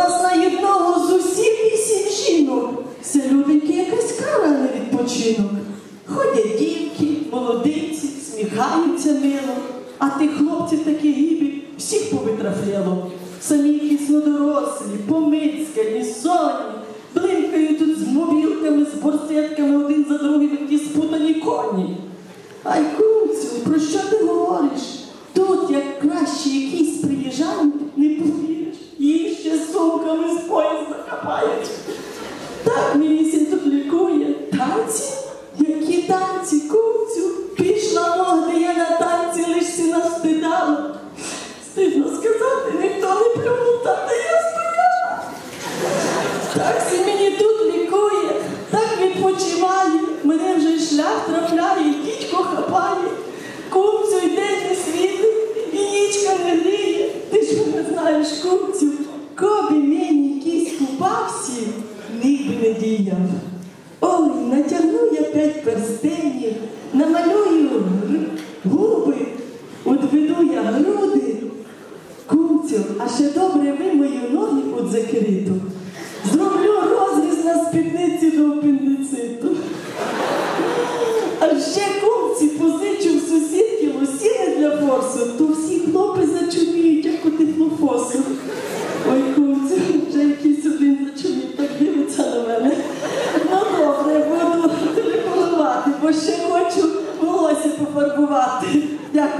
нас на єдного з усіх вісім жінок. Це люденьки якась кара, а не відпочинок. Ходять дівки, молодиці, сміхаються мило, а тих хлопців такі гібі всіх повитрафляло. Самі якісь дорослі, помицькані, сонні, блинкають тут з мобілками, з борсетками один за другим, ті спутані коні. Ай, куцю, про що ти Так всі мені тут лікує, так відпочиває, мене вже шлях травляє, дідько хапає, Купцю йде не світи, і нічка не гріє. Ти ж не знаєш купцю, коби мені кісь купався, ніг би не діяв. Ой, натягну я п'ять перстенів, намалюю губи, одведу я груди, купцю, а ще добре вимою ноги от закриту дрібниці до апендициту. А ще кумці позичив сусідки лосіни для форсу, то всі хлопи зачуміють, як у тифлофосу. Ой, кумці, вже якийсь один зачуміє, так дивиться на мене. Ну добре, буду телефонувати, бо ще хочу волосся пофарбувати. Дякую.